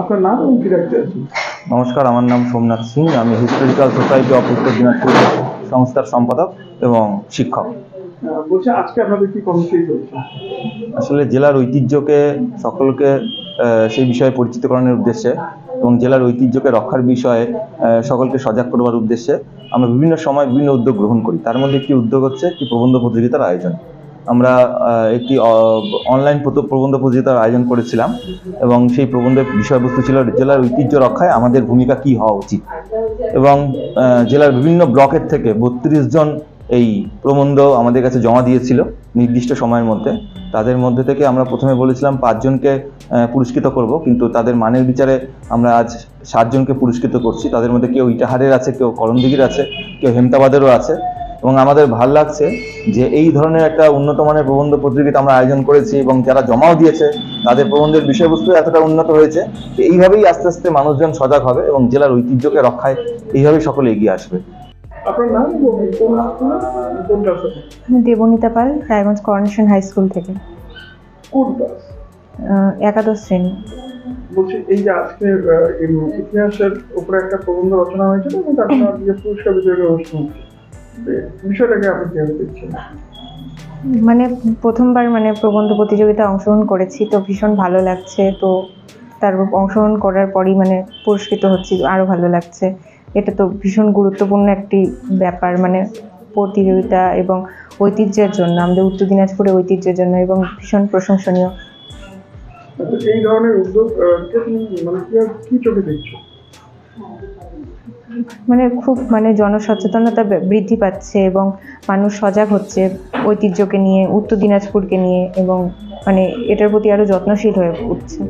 আপনার নাম এবং কি রাখতে আছেন নমস্কার আমার নাম সোমনাথ সিং। আমি হিস্টোরিক্যাল সোসাইটি অফ উত্তর দিনাজপুর সংস্থার সম্পাদক এবং শিক্ষক। বলছি আজকে আপনাদের কি কর্মসূচি চলছে? আসলে জেলার ঐতিহ্যকে সকলকে সেই বিষয়ে পরিচিত করানোর উদ্দেশ্যে এবং জেলার ঐতিহ্যকে রক্ষার বিষয়ে সকলকে সজাগ করবার উদ্দেশ্যে আমরা বিভিন্ন সময় বিভিন্ন উদ্যোগ গ্রহণ করি। তার মধ্যে একটি উদ্যোগ হচ্ছে একটি প্রবন্ধ প্রতিযোগিতার আয়োজন। আমরা একটি অনলাইন প্রবন্ধ প্রতিযোগিতার আয়োজন করেছিলাম এবং সেই প্রবন্ধের বিষয়বস্তু ছিল জেলার ঐতিহ্য রক্ষায় আমাদের ভূমিকা কী হওয়া উচিত। এবং জেলার বিভিন্ন ব্লকের থেকে বত্রিশ জন এই প্রবন্ধ আমাদের কাছে জমা দিয়েছিল নির্দিষ্ট সময়ের মধ্যে। তাদের মধ্যে থেকে আমরা প্রথমে বলেছিলাম পাঁচজনকে পুরস্কৃত করব, কিন্তু তাদের মানের বিচারে আমরা আজ সাতজনকে পুরস্কৃত করছি। তাদের মধ্যে কেউ ইটাহারের আছে, কেউ করমদিঘির আছে, কেউ হেমতাবাদেরও আছে। এবং আমাদের ভালো লাগছে যে এই ধরনের একটা উন্নত মানের প্রবন্ধ প্রতিযোগিতা আমরা আয়োজন করেছি এবং যারা জমাও দিয়েছে তাদের প্রবন্ধের বিষয়বস্তু এতটা উন্নত হয়েছে যে এইভাবেই আস্তে আস্তে মানুষজন সজাগ হবে এবং জেলার ঐতিহ্যকে রক্ষায় এইভাবেই সকলে এগিয়ে আসবে। Debnita Pal Raiganj Coronation High School থেকে। একাদশ শ্রেণি। বলছি এই যে আজকে ইতিহাসের উপরে একটা প্রবন্ধ রচনা হয়েছিল এবং তার পুরস্কার বিতরণের অনুষ্ঠান বিষয়টাকে আপনি কীভাবে দেখছেন মানে প্রথমবার মানে প্রবন্ধ প্রতিযোগিতায় অংশগ্রহণ করেছি তো ভীষণ ভালো লাগছে তো তার অংশগ্রহণ করার পরই মানে পুরস্কৃত হচ্ছি আরও ভালো লাগছে। এটা তো ভীষণ গুরুত্বপূর্ণ একটি ব্যাপার মানে প্রতিযোগিতা এবং ঐতিহ্যের জন্য আমাদের উত্তর দিনাজপুরের ঐতিহ্যের জন্য এবং ভীষণ প্রশংসনীয়। এই ধরনের উদ্যোগ মানে কি চোখে দেখছ? মানে খুব মানে জনসচেতনতা বৃদ্ধি পাচ্ছে এবং মানুষ সজাগ হচ্ছে ঐতিহ্যকে নিয়ে, উত্তর দিনাজপুরকে নিয়ে এবং মানে এটার প্রতি আরও যত্নশীল হয়ে উঠছে।